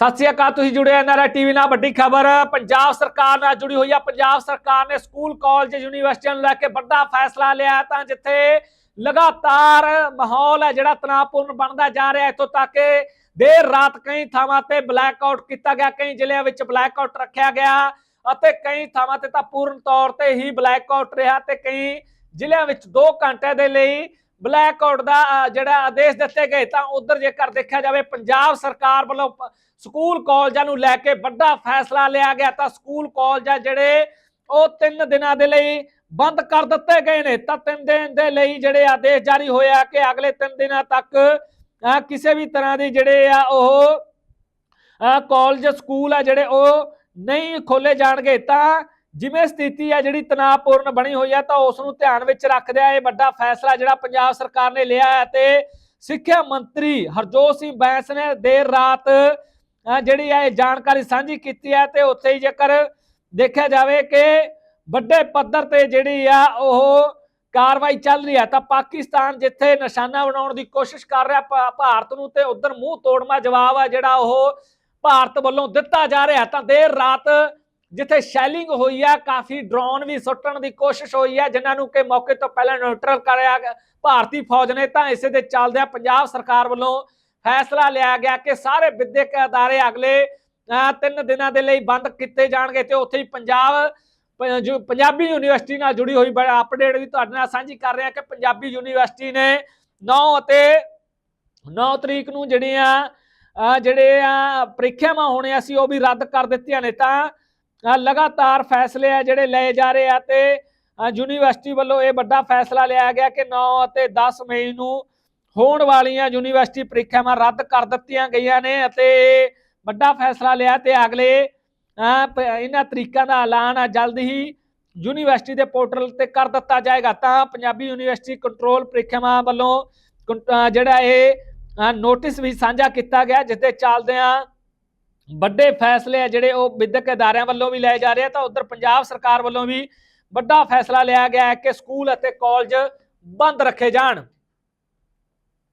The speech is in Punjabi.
ਸਤਿ ਸ਼੍ਰੀ ਅਕਾਲ, ਤੁਸੀਂ ਜੁੜੇ ਐਨਆਰਆਈ ਟੀਵੀ ਨਾਲ ਵੱਡੀ ਖਬਰ। ਪੰਜਾਬ ਸਰਕਾਰ ਨਾਲ ਜੁੜੀ ਹੋਈ ਹੈ ਪੰਜਾਬ ਸਰਕਾਰ ਨੇ ਸਕੂਲ, ਕਾਲਜ, ਯੂਨੀਵਰਸਿਟੀਆਂ ਨੂੰ ਲੈ ਕੇ ਵੱਡਾ ਫੈਸਲਾ ਲਿਆ ਤਾਂ ਜਿੱਥੇ ਲਗਾਤਾਰ ਮਾਹੌਲ ਹੈ, ਜਿਹੜਾ ਤਣਾਅਪੂਰਨ ਬਣਦਾ ਜਾ ਰਿਹਾ ਹੈ, ਇੱਥੋਂ ਤੱਕ ਕਿ ਦੇਰ ਰਾਤ ਕਈ ਥਾਵਾਂ ਤੇ ਬਲੈਕ ਆਊਟ ਕੀਤਾ ਗਿਆ। ਕਈ ਜ਼ਿਲ੍ਹਿਆਂ ਵਿੱਚ ਬਲੈਕ ਆਊਟ ਰੱਖਿਆ ਗਿਆ ਅਤੇ ਕਈ ਥਾਵਾਂ ਤੇ ਤਾਂ ਪੂਰਨ ਤੌਰ ਤੇ ਹੀ ਬਲੈਕ ਆਊਟ ਰਿਹਾ ਤੇ ਕਈ ਜ਼ਿਲ੍ਹਿਆਂ ਵਿੱਚ 2 ਘੰਟੇ ਦੇ ਲਈ ਬਲੈਕ ਆਊਟ ਦਾ ਜਿਹੜਾ ਆਦੇਸ਼ ਦਿੱਤੇ ਗਏ, ਤਾਂ ਉਧਰ ਜੇਕਰ ਦੇਖਿਆ ਜਾਵੇ, ਪੰਜਾਬ ਸਰਕਾਰ ਵੱਲੋਂ ਸਕੂਲ ਕਾਲਜਾਂ ਨੂੰ ਲੈ ਕੇ ਵੱਡਾ ਫੈਸਲਾ ਲਿਆ ਗਿਆ, ਤਾਂ ਸਕੂਲ ਕਾਲਜ ਜਿਹੜੇ, ਉਹ 3 ਦਿਨਾਂ ਦੇ ਲਈ ਬੰਦ ਕਰ ਦਿੱਤੇ ਗਏ ਨੇ। ਤਾਂ 3 ਦਿਨ ਦੇ ਲਈ ਜਿਹੜੇ ਆਦੇਸ਼ ਜਾਰੀ ਹੋਇਆ ਕਿ ਅਗਲੇ 3 ਦਿਨਾਂ ਤੱਕ ਕਿਸੇ ਵੀ ਤਰ੍ਹਾਂ ਦੇ ਜਿਹੜੇ ਆ ਉਹ ਕਾਲਜ, ਸਕੂਲ ਆ ਜਿਹੜੇ, ਉਹ ਨਹੀਂ ਖੋਲੇ ਜਾਣਗੇ। ਤਾਂ ਜਿਵੇਂ ਸਥਿਤੀ ਹੈ ਜਿਹੜੀ ਤਣਾਅਪੂਰਨ ਬਣੀ ਹੋਈ ਹੈ ਤਾਂ ਉਸ ਨੂੰ ਧਿਆਨ ਵਿੱਚ ਰੱਖਦਿਆਂ ਇਹ ਵੱਡਾ ਫੈਸਲਾ ਜਿਹੜਾ ਪੰਜਾਬ ਸਰਕਾਰ ਨੇ ਲਿਆ ਹੈ ਤੇ ਸਿੱਖਿਆ ਮੰਤਰੀ ਹਰਜੋਤ ਸਿੰਘ ਬੈਂਸ ਨੇ ਦੇਰ ਰਾਤ ਜਿਹੜੀ ਹੈ ਜਾਣਕਾਰੀ ਸਾਂਝੀ ਕੀਤੀ ਹੈ ਤੇ ਉੱਥੇ ਹੀ ਜੇਕਰ ਦੇਖਿਆ ਜਾਵੇ ਕਿ ਵੱਡੇ ਪੱਧਰ ਤੇ ਜਿਹੜੀ ਆ ਉਹ ਕਾਰਵਾਈ ਚੱਲ ਰਹੀ ਹੈ ਤਾਂ ਪਾਕਿਸਤਾਨ ਜਿੱਥੇ ਨਿਸ਼ਾਨਾ ਬਣਾਉਣ ਦੀ ਕੋਸ਼ਿਸ਼ ਕਰ ਰਿਹਾ ਭਾਰਤ ਨੂੰ ਤੇ ਉਧਰ ਮੂੰਹ ਤੋੜਮਾ ਜਵਾਬ ਆ ਜਿਹੜਾ ਉਹ ਭਾਰਤ ਵੱਲੋਂ ਦਿੱਤਾ ਜਾ ਰਿਹਾ, ਤਾਂ ਦੇਰ ਰਾਤ ਜਿੱਥੇ ਸ਼ੈਲਿੰਗ ਹੋਈ ਆ ਕਾਫੀ ਡਰੋਨ ਵੀ ਸੁੱਟਣ ਦੀ ਕੋਸ਼ਿਸ਼ ਹੋਈ ਆ ਜਿਨ੍ਹਾਂ ਨੂੰ ਕਿ ਮੌਕੇ ਤੋਂ ਪਹਿਲਾਂ ਨਿਊਟਰਲ ਕਰਿਆ ਭਾਰਤੀ ਫੌਜ ਨੇ ਤਾਂ ਇਸੇ ਦੇ ਚੱਲਦਿਆਂ ਪੰਜਾਬ ਸਰਕਾਰ ਵੱਲੋਂ ਫੈਸਲਾ ਲਿਆ ਗਿਆ ਕਿ ਸਾਰੇ ਵਿਦਿਅਕ ਅਦਾਰੇ ਅਗਲੇ ਅਹ, ਤਿੰਨ ਦਿਨਾਂ ਦੇ ਲਈ ਬੰਦ ਕੀਤੇ ਜਾਣਗੇ ਤੇ ਉੱਥੇ ਹੀ ਪੰਜਾਬ ਪ- ਜੋ ਪੰਜਾਬੀ ਯੂਨੀਵਰਸਿਟੀ ਨਾਲ ਜੁੜੀ ਹੋਈ ਅਪਡੇਟ ਵੀ ਤੁਹਾਡੇ ਨਾਲ ਸਾਂਝੀ ਕਰ ਰਿਹਾ ਕਿ ਪੰਜਾਬੀ ਯੂਨੀਵਰਸਿਟੀ ਨੇ 9 ਅਤੇ 9 ਤਰੀਕ ਨੂੰ ਜਿਹੜੀਆਂ ਜਿਹੜੇ ਆ ਪ੍ਰੀਖਿਆਵਾਂ ਹੋਣੀਆਂ ਸੀ ਉਹ ਵੀ ਰੱਦ ਕਰ ਦਿੱਤੀਆਂ ਨੇ ਤਾਂ ਲਗਾਤਾਰ ਫੈਸਲੇ ਆ ਜਿਹੜੇ ਲਏ ਜਾ ਰਹੇ ਆ ਤੇ ਯੂਨੀਵਰਸਿਟੀ ਵੱਲੋਂ ਇਹ ਵੱਡਾ ਫੈਸਲਾ ਲਿਆ ਗਿਆ ਕਿ 9 ਅਤੇ 10 ਮਈ ਨੂੰ ਹੋਣ ਵਾਲੀਆਂ ਯੂਨੀਵਰਸਿਟੀ ਪ੍ਰੀਖਿਆਵਾਂ ਰੱਦ ਕਰ ਦਿੱਤੀਆਂ ਗਈਆਂ ਨੇ ਅਤੇ ਵੱਡਾ ਫੈਸਲਾ ਲਿਆ ਤੇ ਅਗਲੇ ਪ- ਇਹਨਾਂ ਤਰੀਕਾਂ ਦਾ ਐਲਾਨ ਆ, ਜਲਦ ਹੀ ਯੂਨੀਵਰਸਿਟੀ ਦੇ ਪੋਰਟਲ ਤੇ ਕਰ ਦਿੱਤਾ ਜਾਏਗਾ। ਤਾਂ ਪੰਜਾਬੀ ਯੂਨੀਵਰਸਿਟੀ ਕੰਟਰੋਲ ਪ੍ਰੀਖਿਆਵਾਂ ਵੱਲੋਂ ਕੰ- ਜਿਹੜਾ ਇਹ ਨੋਟਿਸ ਵੀ ਸਾਂਝਾ ਕੀਤਾ ਗਿਆ, ਜਿਸ ਦੇ ਚੱਲਦਿਆਂ ਵੱਡੇ ਫੈਸਲੇ ਆ ਜਿਹੜੇ ਉਹ ਵਿਦਿਅਕ ਅਦਾਰਿਆਂ ਵੱਲੋਂ ਵੀ ਲਏ ਜਾ ਰਹੇ ਆ। ਤਾਂ ਉਧਰ ਪੰਜਾਬ ਸਰਕਾਰ ਵੱਲੋਂ ਵੀ ਵੱਡਾ ਫੈਸਲਾ ਲਿਆ ਗਿਆ ਹੈ ਕਿ ਸਕੂਲ ਅਤੇ ਕਾਲਜ ਬੰਦ ਰੱਖੇ ਜਾਣ।